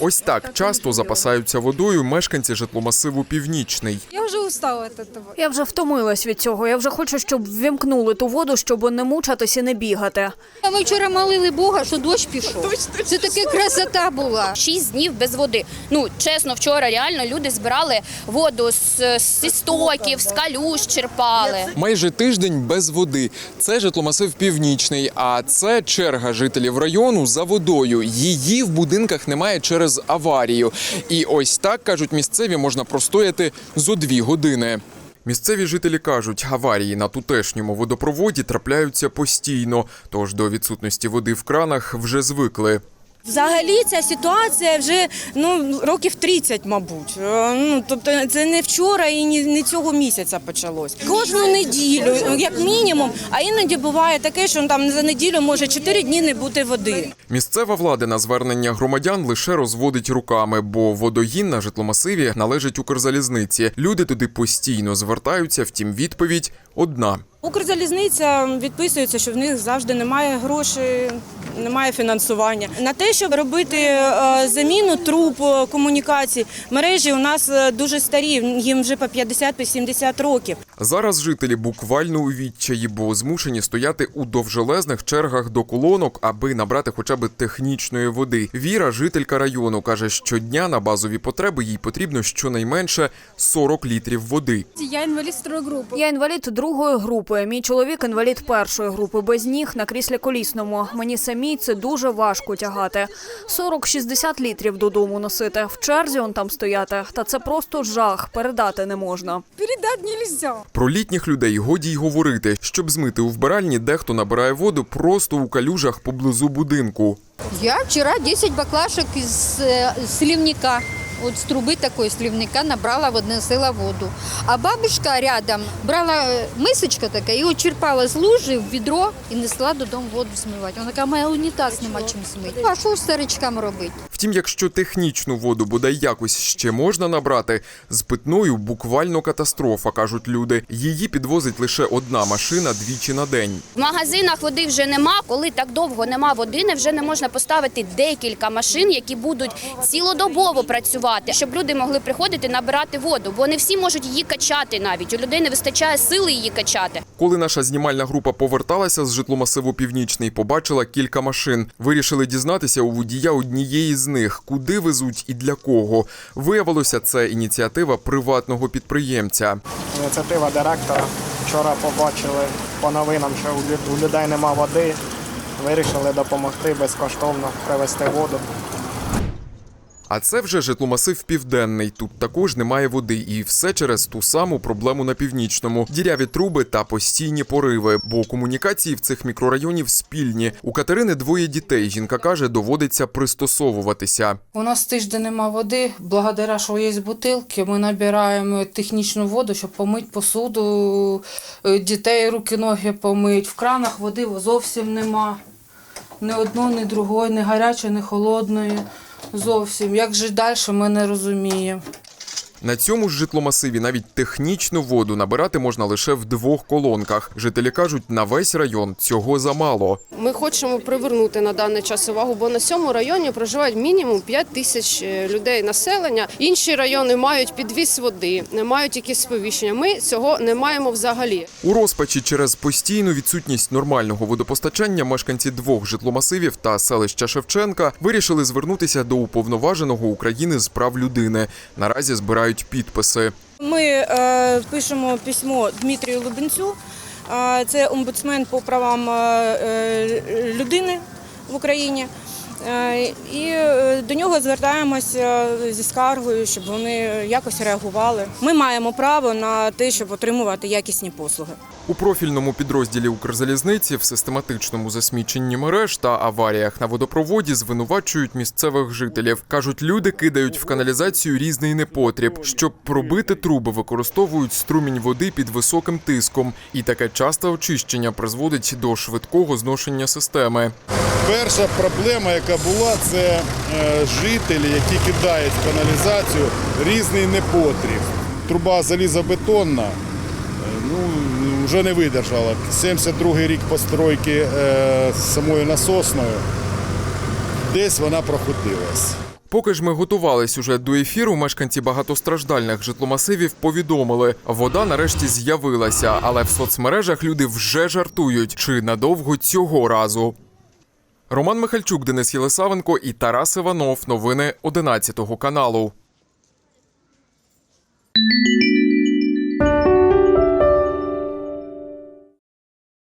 Ось так часто запасаються водою мешканці житломасиву Північний. Я уже устала от этого. Я вже втомилась від цього. Я вже хочу, щоб ввімкнули ту воду, щоб не мучатись і не бігати. Ми вчора молили Бога, що дощ пішов. Це така красота була. Шість днів без води. Ну чесно, вчора реально люди збирали воду з, з істоків, з калюш черпали. Майже тиждень без води. Це житломасив Північний, а це черга жителів району за водою. Її в будинках немає через аварію. І ось так кажуть місцеві, можна простояти зо дві години. Місцеві жителі кажуть, аварії на тутешньому водопроводі трапляються постійно, тож до відсутності води в кранах вже звикли. Взагалі ця ситуація вже ну років 30, мабуть. Е, Ну тобто це не вчора і не, не цього місяця почалось. Кожну неділю, як мінімум, а іноді буває таке, що там за неділю може 4 дні не бути води. Місцева влада на звернення громадян лише розводить руками, бо водогін на житломасиві належить Укрзалізниці. Люди туди постійно звертаються, втім відповідь одна. Укрзалізниця відписується, що в них завжди немає грошей, немає фінансування. На те, щоб робити е, заміну труб е, комунікацій, мережі у нас е, дуже старі, їм вже по 50-70 років. Зараз жителі буквально у відчаї, бо змушені стояти у довжелезних чергах до колонок, аби набрати хоча б технічної води. Віра, жителька району, каже, щодня на базові потреби їй потрібно щонайменше 40 літрів води. Я інвалід старої групи. Я інвалід другої групи. Мій чоловік інвалід першої групи, без ніг на кріслі колісному. Мені самій це дуже важко тягати. 40-60 літрів додому носити. В черзі он там стояти. Та це просто жах. Передати не можна. Передати нельзя. Про літніх людей годі й говорити. Щоб змити у вбиральні, дехто набирає воду просто у калюжах поблизу будинку. Я вчора 10 баклашок із е, сливника. От з труби такої сливника набрала, відносила воду. А бабушка рядом брала е, мисочка така і от черпала з лужи в відро і несла додому воду змивати. Вона каже, моя унітаз нема чим змити. А що старичкам робити? Втім, якщо технічну воду бодай якось ще можна набрати, з питною буквально катастрофа, кажуть люди. Її підвозить лише одна машина двічі на день. В магазинах води вже нема. Коли так довго нема води, не вже не можна поставити декілька машин, які будуть цілодобово працювати, щоб люди могли приходити набирати воду, бо не всі можуть її качати навіть. У людей не вистачає сили її качати. Коли наша знімальна група поверталася з житломасиву Північний, побачила кілька машин. Вирішили дізнатися у водія однієї з них, куди везуть і для кого. Виявилося, це ініціатива приватного підприємця. ініціатива директора. Вчора побачили по новинам, що у лю- людей нема води. Вирішили допомогти безкоштовно привезти воду. А це вже житломасив південний. Тут також немає води, і все через ту саму проблему на північному: діряві труби та постійні пориви. Бо комунікації в цих мікрорайонів спільні. У Катерини двоє дітей. Жінка каже, доводиться пристосовуватися. У нас тиждень нема води. Благодаря, що є бутилки, ми набираємо технічну воду, щоб помити посуду, е, дітей руки, ноги помити. В кранах води зовсім нема. Ні одної, ні другої, ні гарячої, ні холодної. Зовсім. Як же далі, ми не розуміємо. На цьому ж житломасиві навіть технічну воду набирати можна лише в двох колонках. Жителі кажуть, на весь район цього замало. Ми хочемо привернути на даний час увагу, бо на цьому районі проживають мінімум 5 тисяч е, людей населення. Інші райони мають підвіз води, не мають якісь сповіщення. Ми цього не маємо взагалі. У розпачі через постійну відсутність нормального водопостачання мешканці двох житломасивів та селища Шевченка вирішили звернутися до уповноваженого України з прав людини. Наразі збирають підписи. Ми е, пишемо письмо Дмитрію Лубенцю. Е, це омбудсмен по правам е, е, людини в Україні. Е, І е, до нього звертаємося зі скаргою, щоб вони якось реагували. Ми маємо право на те, щоб отримувати якісні послуги. У профільному підрозділі Укрзалізниці в систематичному засміченні мереж та аваріях на водопроводі звинувачують місцевих жителів. кажуть, люди кидають в каналізацію різний непотріб. Щоб пробити труби, використовують струмінь води під високим тиском, і таке часте очищення призводить до швидкого зношення системи. Перша проблема, яка була, це е, жителі, які кидають в каналізацію різний непотріб. Труба залізобетонна, ну, вже не видержала. 72-й рік постройки е, самою насосною. Десь вона проходилась. Поки ж ми готували сюжет до ефіру, мешканці багатостраждальних житломасивів повідомили, вода нарешті з'явилася, але в соцмережах люди вже жартують, чи надовго цього разу. Роман Михальчук, Денис Єлисавенко і Тарас Іванов. Новини 11 каналу.